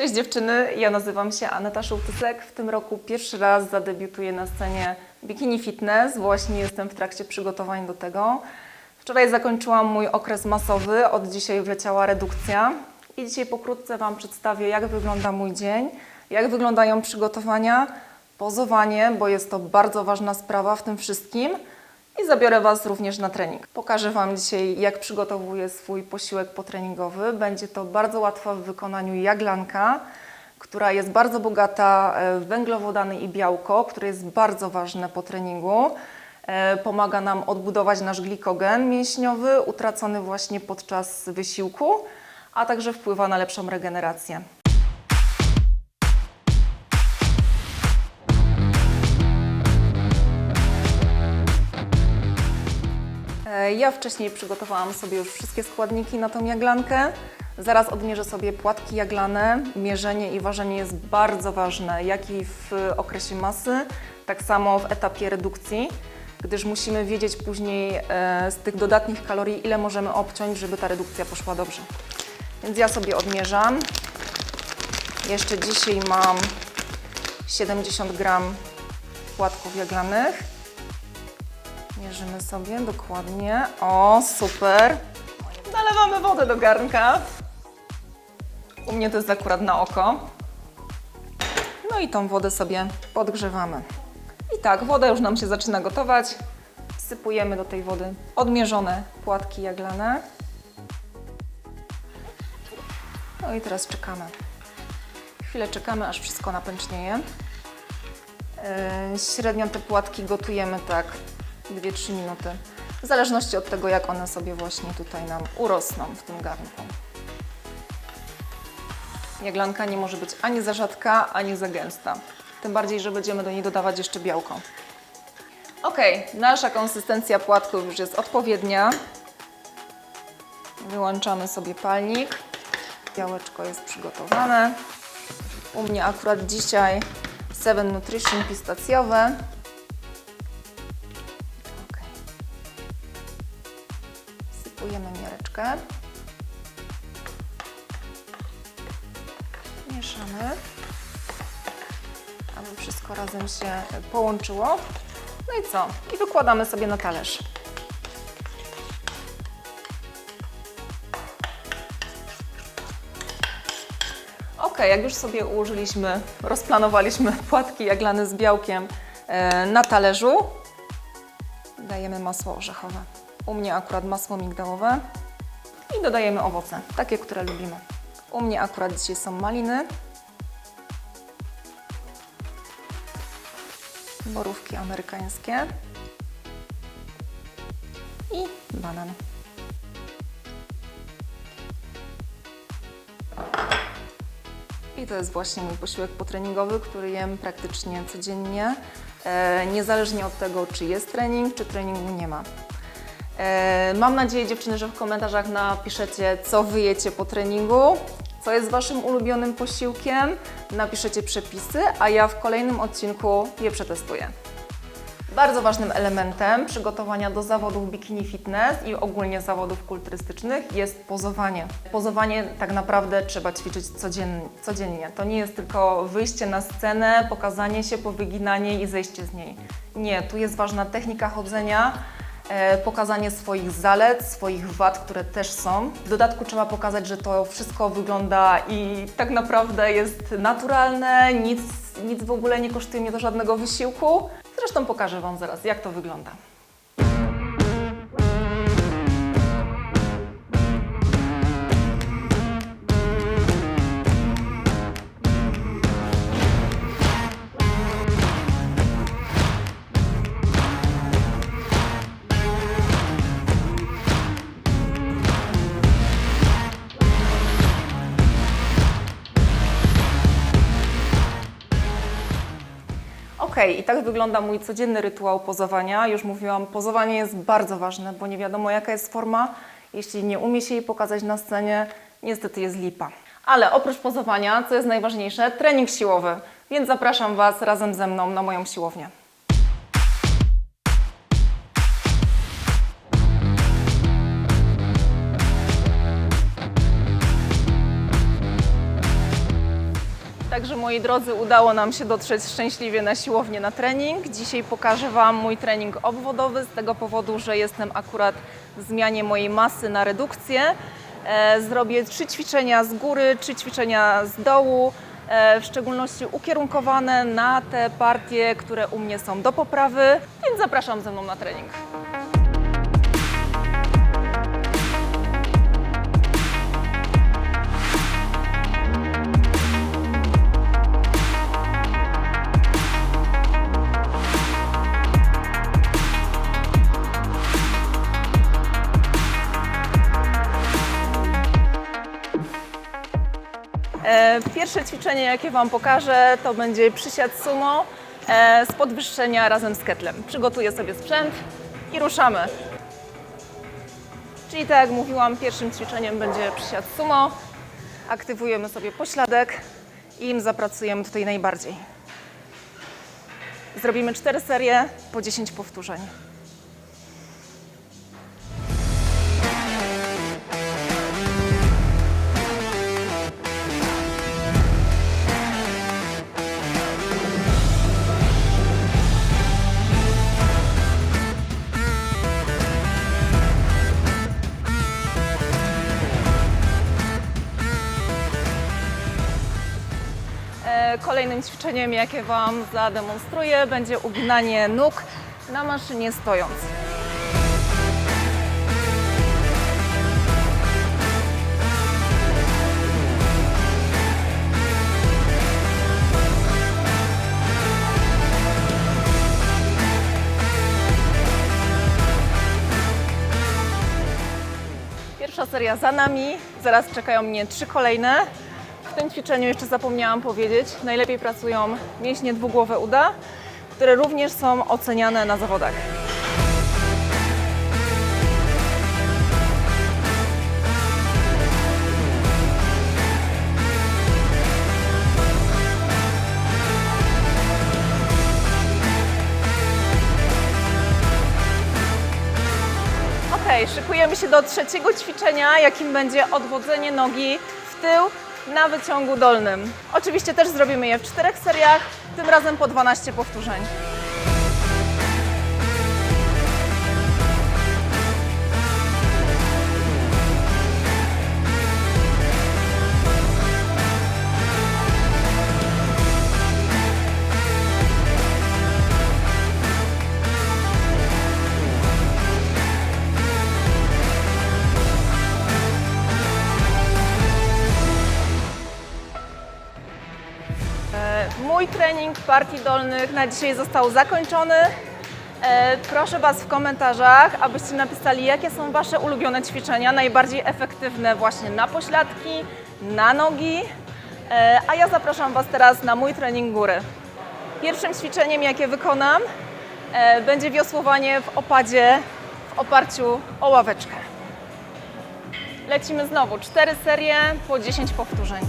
Cześć dziewczyny, ja nazywam się Aneta Szołtysek. W tym roku pierwszy raz zadebiutuję na scenie Bikini Fitness. Właśnie jestem w trakcie przygotowań do tego. Wczoraj zakończyłam mój okres masowy, od dzisiaj wleciała redukcja. I dzisiaj pokrótce Wam przedstawię, jak wygląda mój dzień, jak wyglądają przygotowania, pozowanie, bo jest to bardzo ważna sprawa w tym wszystkim. I zabiorę Was również na trening. Pokażę Wam dzisiaj, jak przygotowuję swój posiłek potreningowy. Będzie to bardzo łatwa w wykonaniu jaglanka, która jest bardzo bogata e, w węglowodany i białko, które jest bardzo ważne po treningu. E, Pomaga nam odbudować nasz glikogen mięśniowy, utracony właśnie podczas wysiłku, a także wpływa na lepszą regenerację. Ja wcześniej przygotowałam sobie już wszystkie składniki na tą jaglankę. Zaraz odmierzę sobie płatki jaglane. Mierzenie i ważenie jest bardzo ważne, jak i w okresie masy, tak samo w etapie redukcji, gdyż musimy wiedzieć później e, z tych dodatnich kalorii, ile możemy obciąć, żeby ta redukcja poszła dobrze. Więc ja sobie odmierzam. Jeszcze dzisiaj mam 70 gram płatków jaglanych. Mierzymy sobie dokładnie. O, super. Nalewamy wodę do garnka. U mnie to jest akurat na oko. No i tą wodę sobie podgrzewamy. I tak, woda już nam się zaczyna gotować. Wsypujemy do tej wody odmierzone płatki jaglane. No i teraz czekamy. Chwilę czekamy, aż wszystko napęcznieje. Yy, Średnio te płatki gotujemy tak 2-3 minuty. W zależności od tego, jak one sobie właśnie tutaj nam urosną w tym garnku. Jaglanka nie może być ani za rzadka, ani za gęsta. Tym bardziej, że będziemy do niej dodawać jeszcze białko. Ok, nasza konsystencja płatków już jest odpowiednia. Wyłączamy sobie palnik. Białeczko jest przygotowane. U mnie akurat dzisiaj 7 Nutrition pistacjowe. Miareczkę. Mieszamy, aby wszystko razem się połączyło. No i co? I wykładamy sobie na talerz. Ok, jak już sobie ułożyliśmy, rozplanowaliśmy płatki jaglane z białkiem e, na talerzu, dajemy masło orzechowe. U mnie akurat masło migdałowe i dodajemy owoce, takie, które lubimy. U mnie akurat dzisiaj są maliny, borówki amerykańskie i banan. I to jest właśnie mój posiłek potreningowy, który jem praktycznie codziennie, e, niezależnie od tego, czy jest trening, czy treningu nie ma. E, mam nadzieję, dziewczyny, że w komentarzach napiszecie, co wyjecie po treningu, co jest Waszym ulubionym posiłkiem, napiszecie przepisy, a ja w kolejnym odcinku je przetestuję. Bardzo ważnym elementem przygotowania do zawodów bikini fitness i ogólnie zawodów kulturystycznych jest pozowanie. Pozowanie tak naprawdę trzeba ćwiczyć codziennie. To nie jest tylko wyjście na scenę, pokazanie się, powyginanie i zejście z niej. Nie, tu jest ważna technika chodzenia, pokazanie swoich zalet, swoich wad, które też są. W dodatku trzeba pokazać, że to wszystko wygląda i tak naprawdę jest naturalne, nic, nic w ogóle nie kosztuje mnie do żadnego wysiłku. Zresztą pokażę Wam zaraz, jak to wygląda. I tak wygląda mój codzienny rytuał pozowania. Już mówiłam, pozowanie jest bardzo ważne, bo nie wiadomo jaka jest forma. Jeśli nie umie się jej pokazać na scenie, niestety jest lipa. Ale oprócz pozowania, co jest najważniejsze, trening siłowy. Więc zapraszam Was razem ze mną na moją siłownię. Moi drodzy, udało nam się dotrzeć szczęśliwie na siłownię na trening. Dzisiaj pokażę Wam mój trening obwodowy z tego powodu, że jestem akurat w zmianie mojej masy na redukcję. E, zrobię trzy ćwiczenia z góry, trzy ćwiczenia z dołu, e, w szczególności ukierunkowane na te partie, które u mnie są do poprawy, więc zapraszam ze mną na trening. Pierwsze ćwiczenie, jakie Wam pokażę, to będzie przysiad sumo e, z podwyższenia razem z ketlem. Przygotuję sobie sprzęt i ruszamy. Czyli tak jak mówiłam, pierwszym ćwiczeniem będzie przysiad sumo. Aktywujemy sobie pośladek i im zapracujemy tutaj najbardziej. Zrobimy cztery serie po 10 powtórzeń. Ćwiczeniem, jakie Wam zademonstruję, będzie uginanie nóg na maszynie stojąc. Pierwsza seria za nami, zaraz czekają mnie trzy kolejne. Tym ćwiczeniu jeszcze zapomniałam powiedzieć, najlepiej pracują mięśnie dwugłowe uda, które również są oceniane na zawodach. Ok, szykujemy się do trzeciego ćwiczenia, jakim będzie odwodzenie nogi w tył na wyciągu dolnym. Oczywiście też zrobimy je w czterech seriach, tym razem po 12 powtórzeń. Mój trening partii dolnych na dzisiaj został zakończony. E, Proszę Was w komentarzach, abyście napisali, jakie są Wasze ulubione ćwiczenia, najbardziej efektywne właśnie na pośladki, na nogi. E, A ja zapraszam Was teraz na mój trening góry. Pierwszym ćwiczeniem, jakie wykonam, e, będzie wiosłowanie w opadzie w oparciu o ławeczkę. Lecimy znowu. Cztery serie po 10 powtórzeń.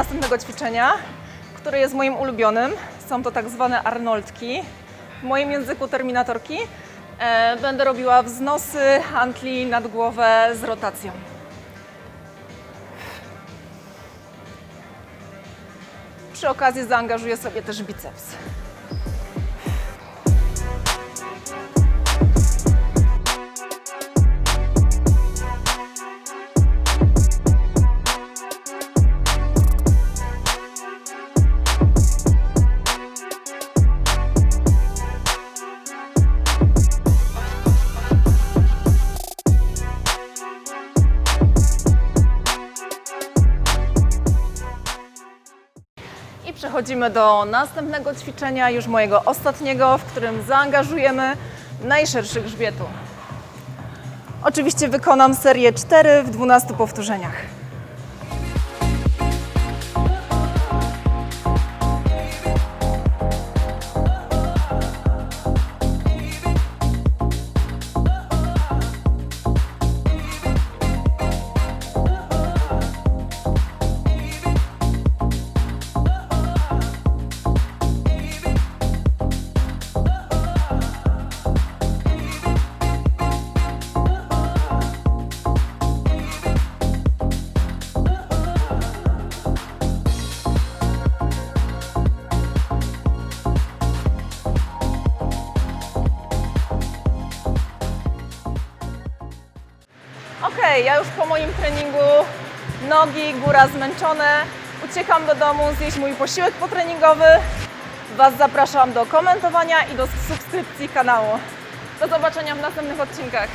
Następnego ćwiczenia, które jest moim ulubionym. Są to tak zwane arnoldki. W moim języku terminatorki. E, będę robiła wznosy, hantli nad głowę z rotacją. Przy okazji zaangażuję sobie też biceps. Przechodzimy do następnego ćwiczenia, już mojego ostatniego, w którym zaangażujemy najszerszy grzbietu. Oczywiście wykonam serię 4 w 12 powtórzeniach. Okej, ja już po moim treningu nogi, góra zmęczone. Uciekam do domu zjeść mój posiłek potreningowy. Was zapraszam do komentowania i do subskrypcji kanału. Do zobaczenia w następnych odcinkach.